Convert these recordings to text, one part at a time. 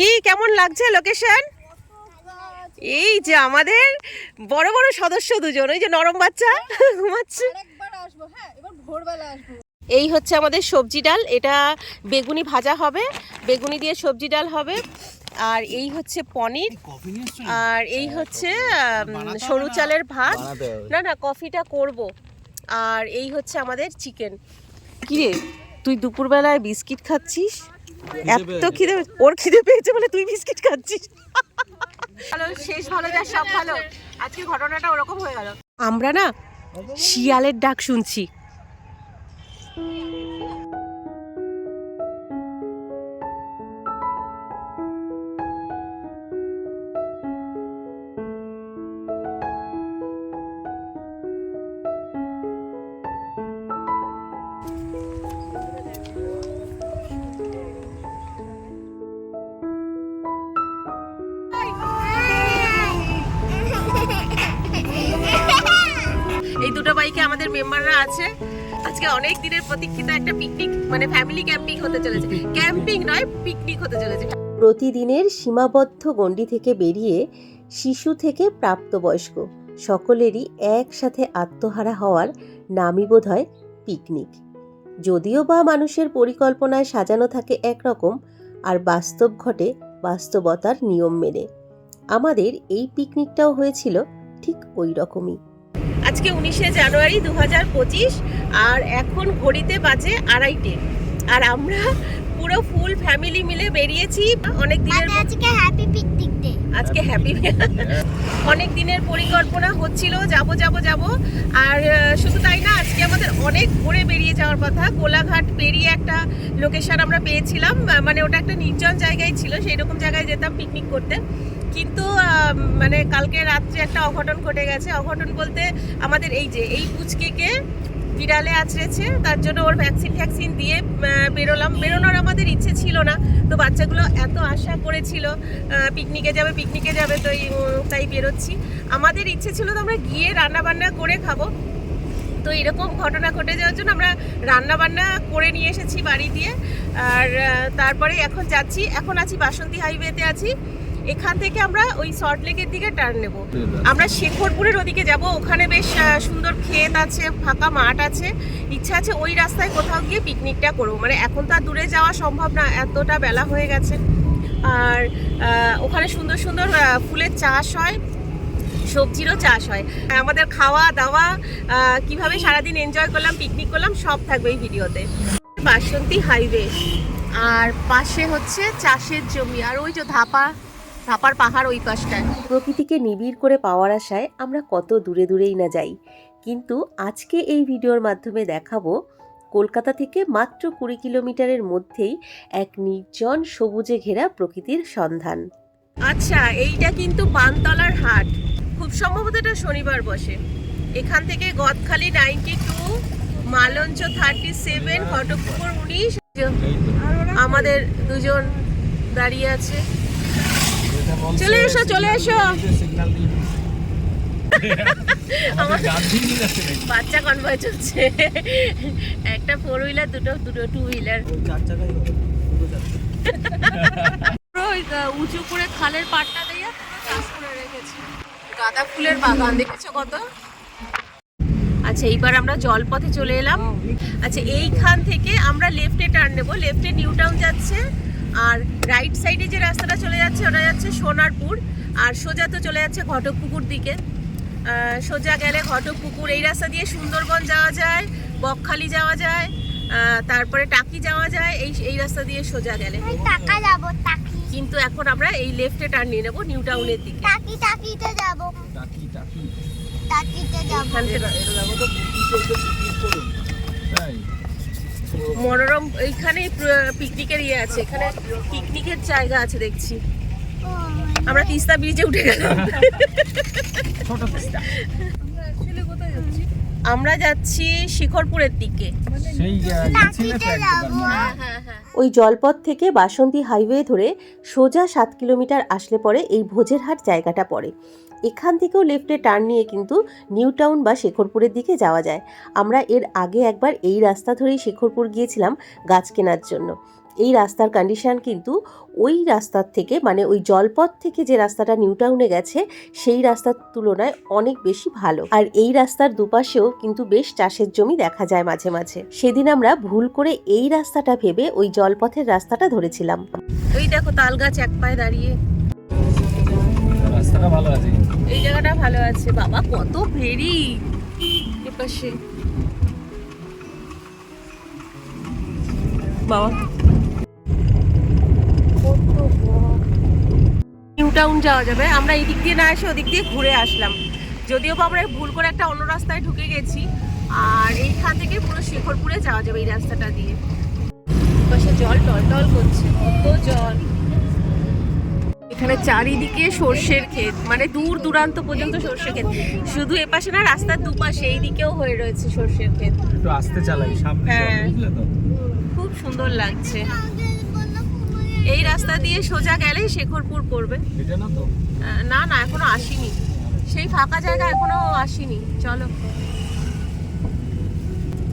কি কেমন লাগছে লোকেশন এই যে আমাদের বড় বড় সদস্য দুজন ওই যে নরম বাচ্চা ঘুমাচ্ছে। আরেকবার আসব হ্যাঁ এবার ভোরবেলা আসব। এই হচ্ছে আমাদের সবজি ডাল এটা বেগুনি ভাজা হবে বেগুনি দিয়ে সবজি ডাল হবে আর এই হচ্ছে পনির আর এই হচ্ছে সরু চালের ভাত। না না কফিটা করব। আর এই হচ্ছে আমাদের চিকেন কিরে তুই দুপুরবেলায় বিস্কিট খাচ্ছিস? এত খিদে ওর খিদে পেয়েছে বলে তুই বিস্কিট খাচ্ছিস। ভালো শেষ ভালো যা সব ভালো। আজকে ঘটনাটা ওরকম হয়ে গেল। আমরা না শিয়ালের ডাক শুনছি। একটা পিকনিক মানে ফ্যামিলি ক্যাম্পিং হতে চলেছে। ক্যাম্পিং নয় পিকনিক হতে চলেছে। প্রতিদিনের সীমাবদ্ধ গণ্ডি থেকে বেরিয়ে শিশু থেকে প্রাপ্তবয়স্ক সকলেরই একসাথে আত্মহারা হওয়ার নামই বোধ হয় পিকনিক যদিও বা মানুষের পরিকল্পনায় সাজানো থাকে একরকম আর বাস্তব ঘটে বাস্তবতার নিয়ম মেনে। আমাদের এই পিকনিকটাও হয়েছিল ঠিক ওই রকমই। আজকে উনিশে জানুয়ারি দু হাজার পঁচিশ আর এখন ঘড়িতে বাজে আড়াইটে। আর আমরা পুরো ফুল ফ্যামিলি মিলে বেরিয়েছি। অনেক দিনের মানে আজকে হ্যাপি পিকনিক ডে আজকে হ্যাপি অনেক দিনের পরিকল্পনা হচ্ছিল যাব যাব যাব। আর শুধু তাই না আজকে আমাদের অনেক ঘুরে বেরিয়ে যাওয়ার কথা। কোলাঘাট পেরিয়ে একটা লোকেশন আমরা পেয়েছিলাম মানে ওটা একটা নির্জন জায়গায় ছিল সেই রকম জায়গায় যেতাম পিকনিক করতে। কিন্তু মানে কালকে রাত্রে একটা অঘটন ঘটে গেছে। অঘটন বলতে আমাদের এই যে, এই পুচকেকে বিড়ালে আছড়েছে, তার জন্য ওর ভ্যাকসিন ফ্যাকসিন দিয়ে বেরোলাম। বেরোনোর আমাদের ইচ্ছে ছিল না, তো বাচ্চাগুলো এত আশা করেছিল পিকনিকে যাবে পিকনিকে যাবে, তো তাই বেরোচ্ছি। আমাদের ইচ্ছে ছিল তো আমরা গিয়ে রান্না বান্না করে খাব। তো এরকম ঘটনা ঘটে যাওয়ার জন্য আমরা রান্না বান্না করে নিয়ে এসেছি বাড়ি দিয়ে। আর তারপরে এখন যাচ্ছি, এখন আছি বাসন্তী হাইওয়েতে আছি। এখান থেকে আমরা ওই সল্ট লেকের দিকে টার্ন নেব। আমরা শেখরপুরের ওদিকে যাব, ওখানে বেশ সুন্দর ক্ষেত আছে, ফাঁকা মাঠ আছে। ইচ্ছা আছে ওই রাস্তায় কোথাও গিয়ে পিকনিকটা করব। মানে এখন তো আর দূরে যাওয়া সম্ভব না, এতটা বেলা হয়ে গেছে। আর ওখানে সুন্দর সুন্দর ফুলের চাষ হয়, সবজিরও চাষ হয়। আমাদের খাওয়া, দাওয়া কীভাবে সারাদিন এনজয় করলাম পিকনিক করলাম, সব থাকবে এই ভিডিওতে। বাসন্তী হাইওয়ে আর পাশে হচ্ছে চাষের জমি, আর ওই যে ধাপা ধাপার পাহাড় ওই পাশটায়। প্রকৃতিকে নিবিড় করে পাওয়ার আশায় আমরা কত দূরে দূরেই না যাই। কিন্তু আজকে এই ভিডিওর মাধ্যমে দেখাবো কলকাতা থেকে মাত্র কুড়ি কিলোমিটারের মধ্যেই এক নির্জন সবুজে ঘেরা প্রকৃতির সন্ধান। আচ্ছা এইটা কিন্তু পানতলার হাট। খুব সম্ভবত এটা শনিবার বসে। এখান থেকে Gadkhali ninety two Malancha thirty seven Ghatakpukur উনিশ। আমাদের দুজন দাঁড়িয়ে আছে। চলে এসো চলে এসো। বাচ্চা কনভয় চলছে। একটা ফোর হুইলার দুটো দুটো টু হুইলার পুরো ওই, উঁচু করে খালের পাটটা দিয়ে পুরো চাষ করে রেখেছে। গাঁদা ফুলের বাগান দেখেছ কত? আচ্ছা এইবার আমরা জলপথে চলে এলাম। আচ্ছা এইখান থেকে আমরা লেফটে টার্ন নেব। লেফটে নিউ টাউন যাচ্ছে। আর রাইট সাইডে যে রাস্তাটা চলে যাচ্ছে ওটা যাচ্ছে সোনারপুর আর সোজা তো চলে যাচ্ছে ঘটকপুকুর দিকে। সোজা গেলে ঘটকপুকুর এই রাস্তা দিয়ে সুন্দরবন যাওয়া যায় বকখালি যাওয়া যায় তারপরে টাকি যাওয়া যায় এই এই রাস্তা দিয়ে সোজা গেলে। কিন্তু এখন আমরা এই লেফটে টার্ন নিয়ে নেব নিউ টাউনের দিকে। টাকি টাকিতে যাব। টাকিতে যাব। এখান থেকে মনোরম এইখানে পিকনিকের ইয়ে আছে এখানে পিকনিকের জায়গা আছে দেখছি। আমরা তিস্তা ব্রিজে উঠে গেলাম। আমরা যাচ্ছি? শিখরপুরের দিকে। হ্যাঁ হ্যাঁ হ্যাঁ। ওই জলপথ থেকে বাসন্তী হাইওয়ে ধরে সোজা সাত কিলোমিটার আসলে পরে এই ভোজেরহাট জায়গাটা পড়ে। এখান থেকেও লেফটে টার্ন নিয়ে কিন্তু নিউ টাউন বা শেখরপুরের দিকে যাওয়া যায়। আমরা এর আগে একবার এই রাস্তা ধরেই শেখরপুর গিয়েছিলাম গাছ কেনার জন্য। এই রাস্তার কন্ডিশন কিন্তু ওই রাস্তার থেকে মানে ওই জলপথ থেকে যে রাস্তাটা নিউ টাউনে গেছে, সেই রাস্তার তুলনায় অনেক বেশি ভালো। আর এই রাস্তার দুপাশেও কিন্তু বেশ চাষের জমি দেখা যায় মাঝে মাঝে। সেদিন আমরা ভুল করে এই রাস্তাটা ভেবে ওই জলপথের রাস্তাটা ধরেছিলাম। ওই দেখো তাল গাছ এক পায়ে দাঁড়িয়ে। রাস্তাটা ভালো আছে। এই জায়গাটা ভালো আছে, বাবা, কত ফেরি এপাশে। নিউ টাউন যাওয়া যাবে। আমরা এই দিক দিয়ে না এসে ওদিক দিয়ে ঘুরে আসলাম। যদিও বা আমরা ভুল করে একটা অন্য রাস্তায় ঢুকে গেছি, আর এইখান থেকে পুরো শেখরপুরে যাওয়া যাবে এই রাস্তাটা দিয়ে। পাশে জল টল টল করছে, কত জল। এখানে চারিদিকে সর্ষের ক্ষেত মানে দূর দূরান্ত পর্যন্ত সর্ষে ক্ষেত। শুধু এপাশে না রাস্তার দুপাশে এই দিকেও হয়ে রয়েছে সর্ষের ক্ষেত। একটু আস্তে চালাই সামনে হ্যাঁ। খুব সুন্দর লাগছে। এই রাস্তা দিয়ে সোজা গেলেই শেখরপুর পড়বে। এটা না তো? না না এখনও আসিনি। সেই ফাঁকা জায়গা এখনও আসিনি। চলো।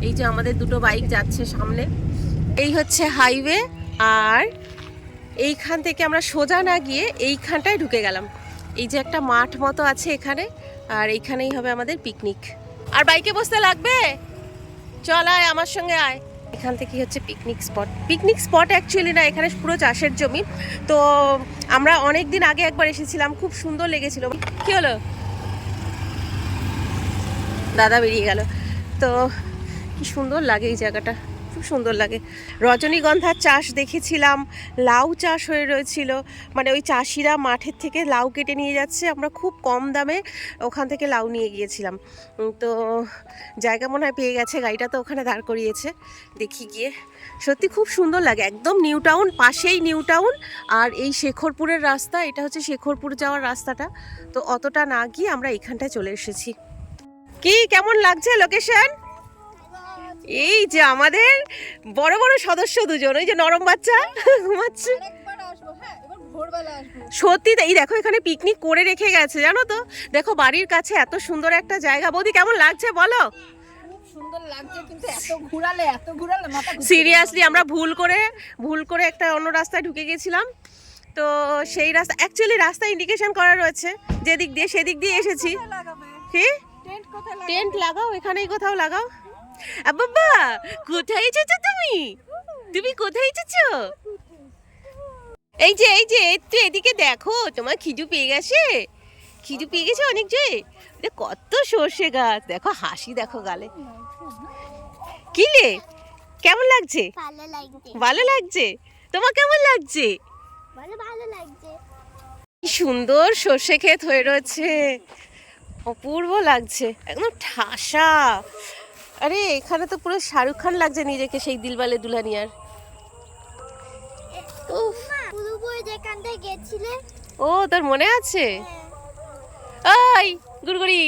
এই যে আমাদের দুটো বাইক যাচ্ছে সামনে। এই হচ্ছে হাইওয়ে আর এইখান থেকে আমরা সোজা না গিয়ে এইখানটায় ঢুকে গেলাম। এই যে একটা মাঠ মতো আছে এখানে, আর এইখানেই হবে আমাদের পিকনিক আর বাইকে বসতে লাগবে? চল আয়, আমার সঙ্গে আয়। এখান থেকে হচ্ছে picnic spot picnic spot actually না, এখানে পুরো চাষের জমি। তো আমরা অনেক দিন আগে একবার এসেছিলাম, খুব সুন্দর লেগেছিল। কি হলো? দাদা বেরিয়ে গেল। তো কি সুন্দর লাগে এই জায়গাটা। খুব সুন্দর লাগে। রজনীগন্ধার চাষ দেখেছিলাম, লাউ চাষ হয়ে রয়েছিল। মানে ওই চাষিরা মাঠের থেকে লাউ কেটে নিয়ে যাচ্ছে, আমরা খুব কম দামে ওখান থেকে লাউ নিয়ে গিয়েছিলাম। তো জায়গা মনে হয় পেয়ে গেছে, গাড়িটা তো ওখানে দাঁড় করিয়েছে। দেখি গিয়ে। সত্যি খুব সুন্দর লাগে, একদম নিউ টাউন, পাশেই নিউ টাউন। আর এই শেখরপুরের রাস্তা, এটা হচ্ছে শেখরপুর যাওয়ার রাস্তাটা। তো অতটা না গিয়ে আমরা এখানটায় চলে এসেছি। কি, কেমন লাগছে লোকেশন? এই যে আমাদের বড় বড় সদস্য দুজন ওই যে নরম বাচ্চা ঘুমাচ্ছে। হ্যাঁ সত্যি তাই দেখো এখানে পিকনিক করে রেখে গেছে জানো তো? দেখো বাড়ির কাছে এত সুন্দর একটা জায়গা। বৌদি কেমন লাগছে বলো। সিরিয়াসলি আমরা ভুল করে ভুল করে একটা অন্য রাস্তায় ঢুকে গেছিলাম। তো সেই রাস্তা অ্যাকচুয়ালি রাস্তা ইন্ডিকেশন করা রয়েছে যেদিক দিয়ে সেদিক দিয়ে এসেছি। কি? টেন্ট লাগাও এখানেই কোথাও লাগাও। বাবা কোথায় এসেছ তুমি? তুমি কোথায় এসেছ? এই যে এই যে একটু এদিকে দেখো তোমার খিজু পেয়ে গেছে? খিজু পেয়ে গেছে অনেক জোরে কত সর্ষে গাছ দেখো হাসি দেখো গালে। কি লে কেমন লাগছে? ভালো লাগছে। তোমার কেমন লাগছে? সুন্দর সর্ষে ক্ষেত হয়ে রয়েছে। অপূর্ব লাগছে একদম ঠাসা। আরে এখানে তো পুরো শাহরুখ খান লাগছে নিজেকে সেই দিলবালে দুলহানিয়ার। ও তোর মনে আছে? ওই গুড়গুড়ি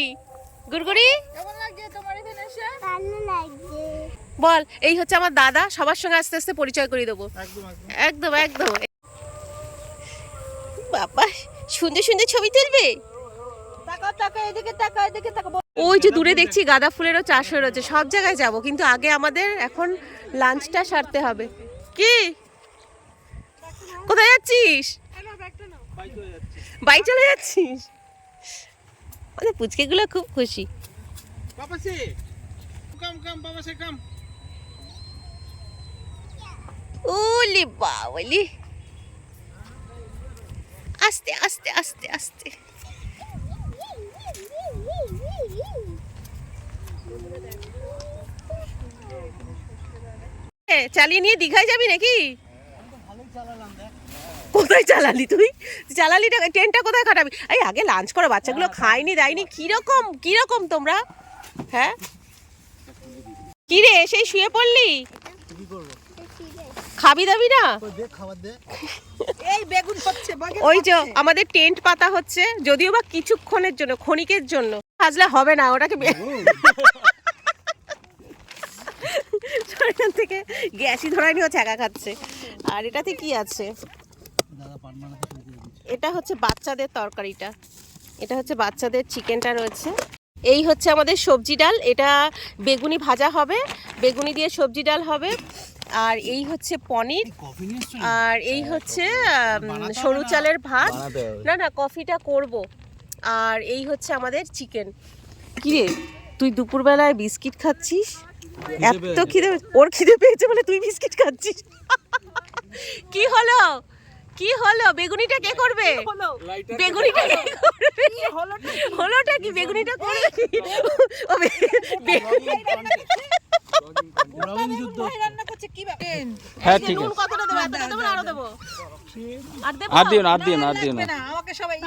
গুড়গুড়ি। কেমন লাগছে তোমার এখানে এসে? ভালো লাগছে। বল এই হচ্ছে আমার দাদা সবার সঙ্গে আস্তে আস্তে পরিচয় করিয়ে দেবো। একদম একদম। বাবা সুন্দর সুন্দর ছবি তুলবে? তাকাও তাকাও এদিকে তাকাও এদিকে তাকাও। ওই যে দূরে দেখছি গাঁদা ফুলেরও চাষ হয়ে রয়েছে সব জায়গায় যাব কিন্তু আগে আমাদের এখন লাঞ্চটা সারতে হবে। কি? কোথায় যাচ্ছিস? বাই চলে যাচ্ছিস? আমাদের পুচকেগুলো খুব খুশি। ওলি বাবলি। আস্তে আস্তে আস্তে আস্তে। চালিয়ে নিয়ে দীঘায় যাবি নাকি? কোথায় চালালি তুই? চালালিটা ট্রেনটা কোথায় খাটাবি? এই আগে লাঞ্চ করো বাচ্চাগুলো খায়নি দেয়নি। কীরকম কীরকম তোমরা? হ্যাঁ? কি রে সেই শুয়ে পড়লি? খাবি দাবি না? এই বেগুন হচ্ছে ওই যে আমাদের টেন্ট পাতা হচ্ছে যদিও বা কিছুক্ষণের জন্য ক্ষণিকের জন্য। সাজলে হবে না ওটাকে এখান থেকে গ্যাসই ধরায়নি ও ছ্যাঁকা খাচ্ছে। আর এটাতে কি আছে? এটা হচ্ছে বাচ্চাদের তরকারিটা। এটা হচ্ছে বাচ্চাদের চিকেনটা রয়েছে। এই হচ্ছে আমাদের সবজি ডাল। এটা বেগুনি ভাজা হবে। বেগুনি দিয়ে সবজি ডাল হবে। আর এই হচ্ছে পনির আর এই হচ্ছে সরু চালের ভাত না না কফিটা করব আর এই হচ্ছে আমাদের চিকেন কিরে তুই দুপুরবেলায় বিস্কিট খাচ্ছিস এত খিদে ওর খিদে পেয়েছে বলে তুই বিস্কিট খাচ্ছিস কি হলো কি হলো বেগুনিটা কে করবে বেগুনিটা কে করবে হলোটা কি বেগুনিটা করবে কি? ও বে- বে- হ্যাঁ ঠিক আছে। কতটা দেবো এতটা দেবো আরও দেবো? আর দিও না আর দিও না আর দিও না। আমাকে সবাই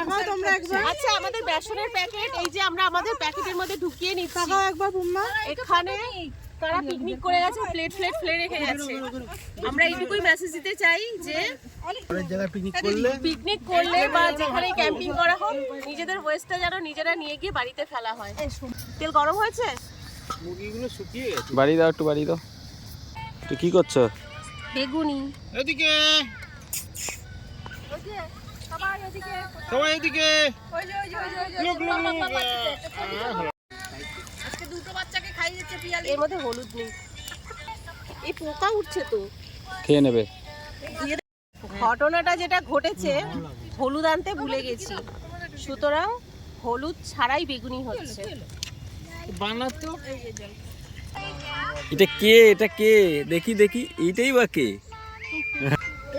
আচ্ছা আমাদের বেসনের প্যাকেট এই যে আমরা আমাদের প্যাকেটের মধ্যে ঢুকিয়ে নিচ্ছি। একবার বুম্মা। এখানে তারা পিকনিক করে গেছে প্লেট প্লেট ফেলে রেখে গেছে আমরা এইটুকুই মেসেজ দিতে চাই যে পিকনিক করলে পিকনিক করলে বা যেখানে ক্যাম্পিং করা হোক নিজেদের ওয়েস্টটা যেন নিজেরা নিয়ে গিয়ে বাড়িতে ফেলা হয়। তেল গরম হয়েছে? মুরগিগুলো শুকিয়ে গেছে বাড়ি দাও একটু বাড়ি দাও। তুই কি করছ? বেগুনি। এদিকে। সবাই এদিকে। লোক, লোক, লোক, আজকে দুটো বাচ্চাকে খাইয়ে পিয়ালি। এর মধ্যে হলুদ নেই। এই পোকা উঠছে তো। খেয়ে নেবে। ঘটনাটা যেটা ঘটেছে হলুদ আনতে ভুলে গেছি। সুতরাং হলুদ ছাড়াই বেগুনি হচ্ছে। বানাতো এটা কে? এটা কে? দেখি দেখি। এইটাই বা কে?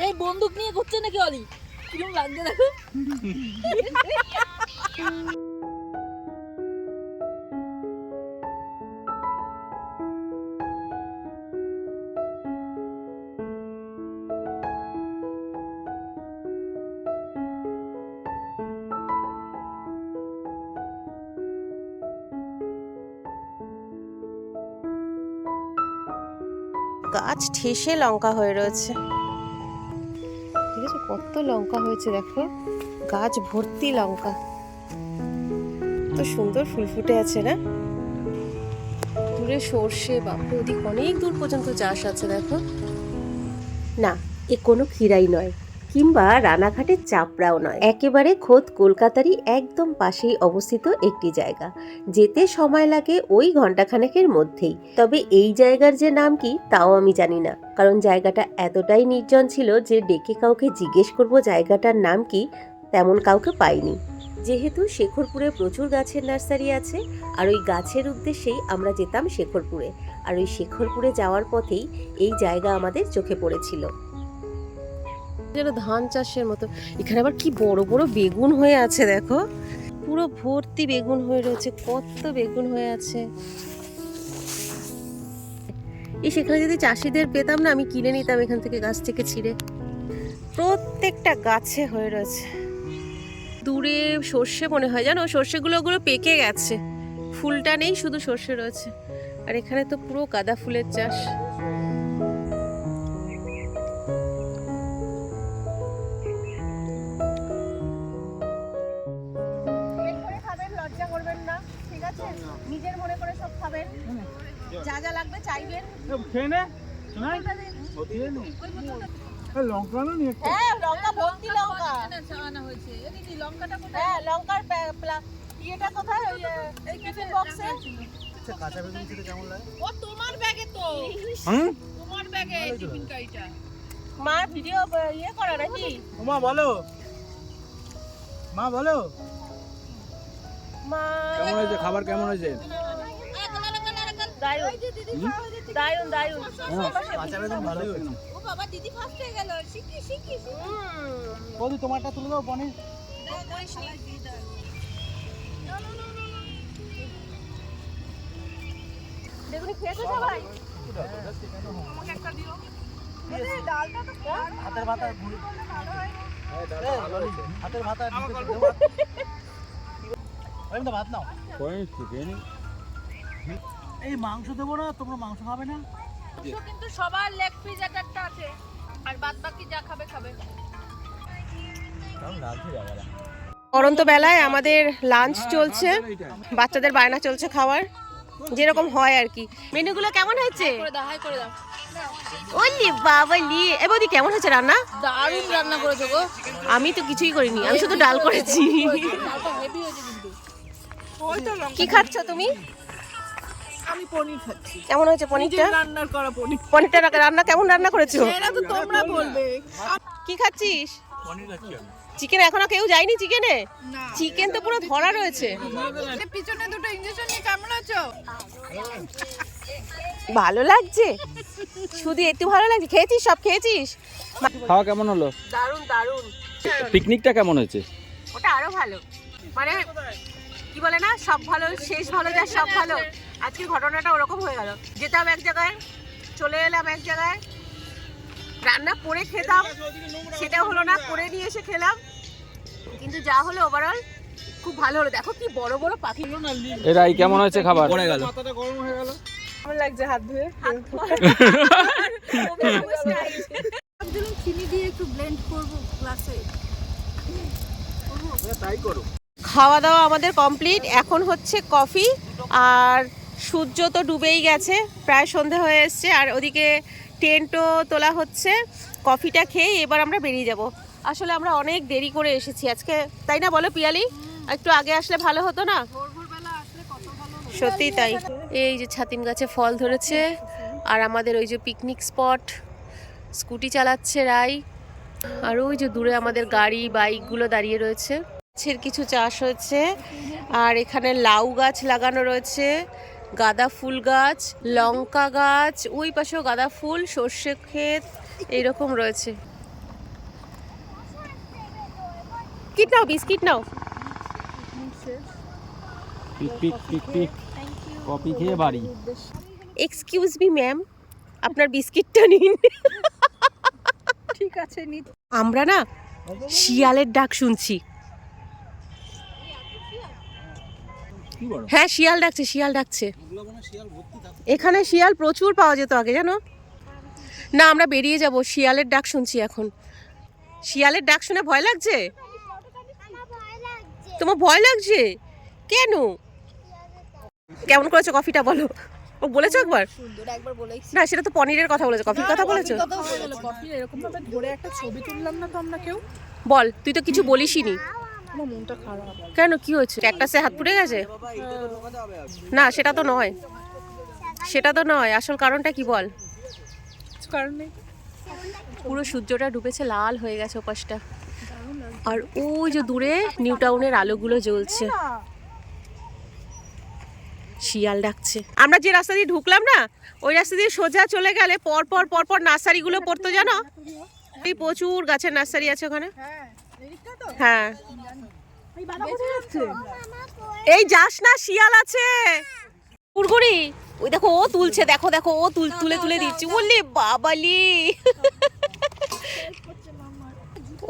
এই বন্দুক নিয়ে ঘুরছে নাকি অলি? কীরকম লাগছে দেখো? গাছ ঠেসে লঙ্কা হয়ে রয়েছে। ঠিক আছে কত লঙ্কা হয়েছে দেখো? গাছ ভর্তি লঙ্কা। কত সুন্দর ফুল ফুটে আছে না? দূরে সর্ষে বাপরে ওদিক অনেক দূর পর্যন্ত চাষ আছে দেখো। না এ কোনো খিরাই নয়। কিংবা রানাঘাটের চাপড়াও নয়। একেবারে খোদ কলকাতারই একদম পাশেই অবস্থিত একটি জায়গা। যেতে সময় লাগে ওই ঘন্টাখানেকের মধ্যেই। তবে এই জায়গার যে নাম কি, তাও আমি জানি না। কারণ জায়গাটা এতটাই নির্জন ছিল যে ডেকে কাউকে জিজ্ঞেস করব জায়গাটার নাম কি, তেমন কাউকে পাইনি। যেহেতু শেখরপুরে প্রচুর গাছের নার্সারি আছে, আর ওই গাছের উদ্দেশ্যেই আমরা যেতাম শেখরপুরে। আর ওই শেখরপুরে যাওয়ার পথেই এই জায়গা আমাদের চোখে পড়েছিল। ধান চাষের মতো। এখানে আবার কি বড় বড় বেগুন হয়ে আছে, দেখো। পুরো ভর্তি বেগুন হয়ে রয়েছে, কত বেগুন হয়ে আছে। এই সেখানে যদি চাষিদের পেতাম না, আমি কিনে নিতাম এখান থেকে গাছ থেকে ছিঁড়ে। প্রত্যেকটা গাছে হয়ে রয়েছে। দূরে সর্ষে মনে হয়, জানো? সর্ষেগুলো ওগুলো পেকে গেছে। ফুলটা নেই, শুধু সর্ষে রয়েছে। আর এখানে তো পুরো গাঁদা ফুলের চাষ। লাগবে চাইবেন? খেয়ে নে। শোনাই দিয়ে নে। এই লঙ্কা না নিয়ে হ্যাঁ লঙ্কা ভর্তি লঙ্কা চাওয়ানো হয়েছে? এ দিদি লঙ্কাটা হ্যাঁ লঙ্কার ইয়েটা কোথায়? ওই এই টিফিন বক্সে আচ্ছা, কাঁচা বেগুন খেতে কেমন লাগে? ও তোমার ব্যাগে তো। হুম? তোমার ব্যাগে টিফিন কারিটা মা ভিডিও ইয়ে করা নাকি? মা বলো। মা বলো। মা কেমন হয়েছে? খাবার কেমন হয়েছে? দায়ুন দায়ুন কাঁচা ভালোই ও বাবা দিদি ফার্স্ট হয়ে গেল। শিখি শিখি হুম। তোমারটা তুলে দাও পনির। বেগুনি খেয়েছো সবাই? হাতের ভাতা ঘুরি হাতের ভাতা ভাত নাও। এই মাংস দেবো না তোমরা মাংস খাবে না। মাংস কিন্তু সবার লেগ পিস একটা একটা আছে। আর বাদ বাকি যা খাবে খাবে। পরন্ত বেলায় আমাদের লাঞ্চ চলছে। বাচ্চাদের বায়না চলছে খাওয়ার। যেরকম হয় আর কি। মেনুগুলো কেমন হয়েছে? ওলি বাবালি। এ বৌদি কেমন হয়েছে রান্না? দারুণ রান্না করেছ গো। আমি তো কিছুই করিনি আমি শুধু ডাল করেছি। কি খাচ্ছ তুমি? আমি পনির খাচ্ছি। কেমন হয়েছে পনিরটা? রান্নার করা পনির। পনিরটা রান্না কেমন রান্না করেছ? এরা তো তোমরা বলবে। কি খাচ্ছিস? চিকেন এখনও কেউ যায়নি চিকেনে না। চিকেন তো পুরো ধরা রয়েছে। পিছনে দুটো ইঞ্জেকশন নিয়ে কেমন আছো? ভালো লাগছে? শুধু একটু ভালো লাগছে। খেয়েছিস সব? খেয়েছিস? খাওয়া কেমন হলো? দারুণ দারুণ পিকনিকটা কেমন হয়েছে? ওটা আরও ভালো। মানে বলে না সব ভালো শেষ ভালো যা সব ভালো। আজকে ঘটনাটা ওরকম হয়ে গেল। যেতাম এক জায়গায় চলে এলাম এক জায়গায়। রান্না করে খেতাম সেটা হলো না করে নিয়ে এসে খেলাম। কিন্তু যা হলো ওভারঅল খুব ভালো হলো। দেখো কি বড় বড় পাখি। এরা এই কেমন হয়েছে খাবার? পড়ে গেল। মাথাটা গরম হয়ে গেল। কেমন লাগছে হাত ধুয়ে? চিনি দিয়ে একটু ব্লেন্ড করব গ্লাসে তাই করো। খাওয়া দাওয়া আমাদের কমপ্লিট। এখন হচ্ছে কফি। আর সূর্য তো ডুবেই গেছে, প্রায় সন্ধে হয়ে এসছে। আর ওদিকে টেন্টও তোলা হচ্ছে। কফিটা খেয়ে এবার আমরা বেরিয়ে যাব। আসলে আমরা অনেক দেরি করে এসেছি আজকে, তাই না বলো পিয়ালি? একটু আগে আসলে ভালো হতো না। সত্যিই তাই। এই যে ছাতিম গাছে ফল ধরেছে, আর আমাদের ওই যে পিকনিক স্পট স্কুটি চালাচ্ছে রাই। আর ওই যে দূরে আমাদের গাড়ি বাইকগুলো দাঁড়িয়ে রয়েছে। গাছের কিছু চাষ হয়েছে। আর এখানে লাউ গাছ লাগানো রয়েছে গাঁদা ফুল গাছ লঙ্কা গাছ ওই পাশেও গাঁদা ফুল সর্ষে ক্ষেত এইরকম রয়েছে। বিস্কিট নাও বিস্কিট নাও। পিক পিক পিক পিক। কপি খেয়ে বাড়ি। এক্সকিউজ মি ম্যাম আপনার বিস্কিটটা নিন। ঠিক আছে আমরা না শিয়ালের ডাক শুনছি কি বড় হ্যাঁ শিয়াল ডাকছে শিয়াল ডাকছে। এখানে শিয়াল প্রচুর পাওয়া যেত আগে জানো? না আমরা বেরিয়ে যাব শিয়ালের ডাক শুনছি এখন। শিয়ালের ডাক শুনে ভয় লাগছে? তোমার ভয় লাগছে? কেন? কেমন করেছ কফিটা বলো? ও বলেছ একবার? সুন্দর একবার বলেই না সেটা তো পনিরের কথা বলেছ। কফির কথা বলেছ? কফি এরকম ভাবে ধরে একটা ছবি তুললাম না তো আমরা কেউ? বল তুই তো কিছু বলিসনি আমার মনটা খারাপ। কেন? কি হয়েছে? ক্যাকটাসে হাত পুড়ে গেছে? না সেটা তো নয়। সেটা তো নয়। আসল কারণটা কি বল? কারণ নেই। পুরো সূর্যটা ডুবেছে লাল হয়ে গেছে ওপাশটা। আর ওই যে দূরে নিউ টাউনের আলোগুলো জ্বলছে। শিয়াল ডাকছে। আমরা যে রাস্তা দিয়ে ঢুকলাম না ওই রাস্তা দিয়ে সোজা চলে গেলে পর পর পর পর নার্সারিগুলো পড়তো জানো? এই প্রচুর গাছের নার্সারি আছে ওখানে। হ্যাঁ হ্যাঁ। এই বাবা কোথায় যাচ্ছে? এই যাস না শিয়াল আছে। কুরকুরি? ওই দেখো ও তুলছে দেখো দেখো ও তুল তুলে তুলে দিচ্ছে। ওলে বাবালি।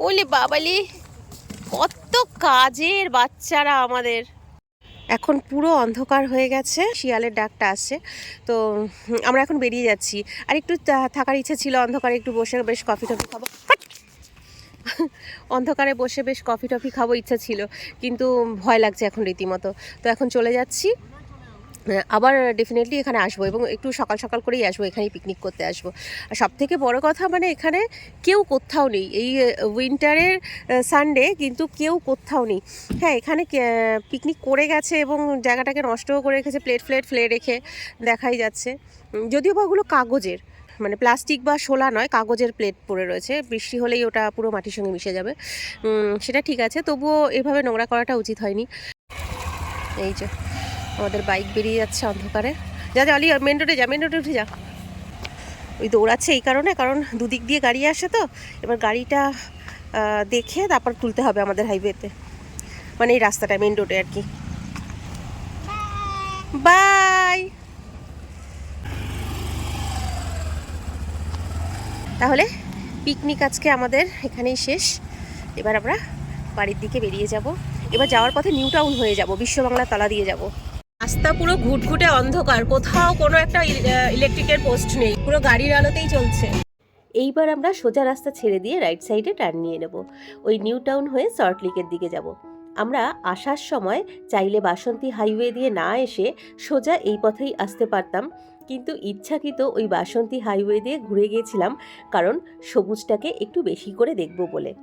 ওলে বাবালি। কত কাজের বাচ্চারা আমাদের। এখন পুরো অন্ধকার হয়ে গেছে শিয়ালের ডাকটা আসছে। তো আমরা এখন বেরিয়ে যাচ্ছি। আর একটু থাকার ইচ্ছে ছিল অন্ধকারে একটু বসে বেশ কফি টফি খাব! অন্ধকারে বসে বেশ কফি টফি খাব, ইচ্ছা ছিল। কিন্তু ভয় লাগছে এখন রীতিমতো। তো এখন চলে যাচ্ছি। আবার ডেফিনেটলি এখানে আসব এবং একটু সকাল সকাল করেই আসব, এখানেই পিকনিক করতে আসব। আর সব থেকে বড় কথা মানে এখানে কেউ কোথাও নেই। এই উইন্টারের সানডে কিন্তু কেউ কোথাও নেই। হ্যাঁ এখানে পিকনিক করে গেছে এবং জায়গাটাকে নষ্টও করে রেখেছে প্লেট ফ্লেট ফেলে রেখে দেখাই যাচ্ছে। যদিও বা ওগুলো কাগজের মানে প্লাস্টিক বা শোলা নয়, কাগজের প্লেট পড়ে রয়েছে। বৃষ্টি হলেই ওটা পুরো মাটির সঙ্গে মিশে যাবে। সেটা ঠিক আছে, তবুও এভাবে নোংরা করাটা উচিত হয়নি। এই যে, আমাদের বাইক বেরিয়ে যাচ্ছে অন্ধকারে। যা যা, অলি, মেন রোডে যা, মেন রোডে উঠে যা। ওই দৌড়াচ্ছে এই কারণে, কারণ দুদিক দিয়ে গাড়ি আসে তো। এবার গাড়িটা দেখে তারপর তুলতে হবে আমাদের হাইওয়েতে। মানে এই রাস্তাটা মেন রোডে আর কি। বাই! তাহলে পিকনিক আজকে আমাদের এখানেই শেষ। এবার আমরা বাড়ির দিকে বেরিয়ে যাব। এবার যাওয়ার পথে নিউ টাউন হয়ে যাব বিশ্ব বাংলা তলা দিয়ে যাব। রাস্তা পুরো ঘুটঘুটে অন্ধকার কোথাও কোনো একটা ইলেকট্রিকের পোস্ট নেই। পুরো গাড়ির আলোতেই চলছে। এইবার আমরা সোজা রাস্তা ছেড়ে দিয়ে রাইট সাইডে টার্ন নিয়ে নেব। ওই নিউ টাউন হয়ে সল্টলেকের দিকে যাব। আমরা আসার সময় চাইলে বাসন্তী হাইওয়ে দিয়ে না এসে সোজা এই পথেই আসতে পারতাম। কিন্তু ইচ্ছাকৃত ওই বাসন্তী হাইওয়ে দিয়ে ঘুরে গিয়েছিলাম কারণ সবুজটাকে একটু বেশি করে দেখব বলে।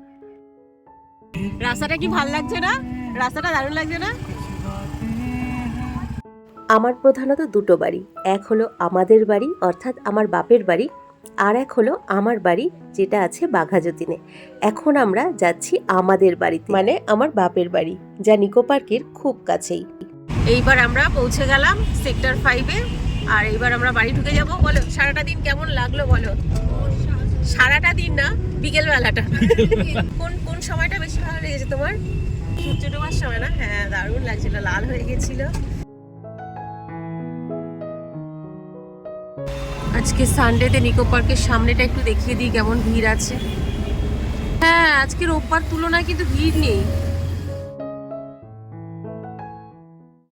রাস্তাটা কি ভালো লাগছে না? রাস্তাটা দারুণ লাগছে না? আমার প্রধানত দুটো বাড়ি এক হলো আমাদের বাড়ি অর্থাৎ আমার বাপের বাড়ি আর এক হলো আমার বাড়ি যেটা আছে বাঘাযতীনে। এখন আমরা যাচ্ছি আমাদের বাড়িতে। মানে আমার বাপের বাড়ি যা নিকো পার্কের খুব কাছেই। এইবার আমরা পৌঁছে গেলাম সেক্টর ফাইভে আর এইবার আমরা বাড়ি ঢুকে যাব। বলো সারাটা দিন কেমন লাগল বলো? সারাটা দিন না বিকেল বেলাটা কোন কোন সময়টা বেশি ভালো লেগেছে তোমার? সূর্য ডোবার সময় না? হ্যাঁ দারুণ লাগছিল লাল হয়ে গেছিল। আজকে সানডেতে নিকো পার্কের সামনেটা একটু দেখিয়ে দিই কেমন ভিড় আছে। হ্যাঁ আজকে রোববার তুলনায় কিন্তু ভিড় নেই।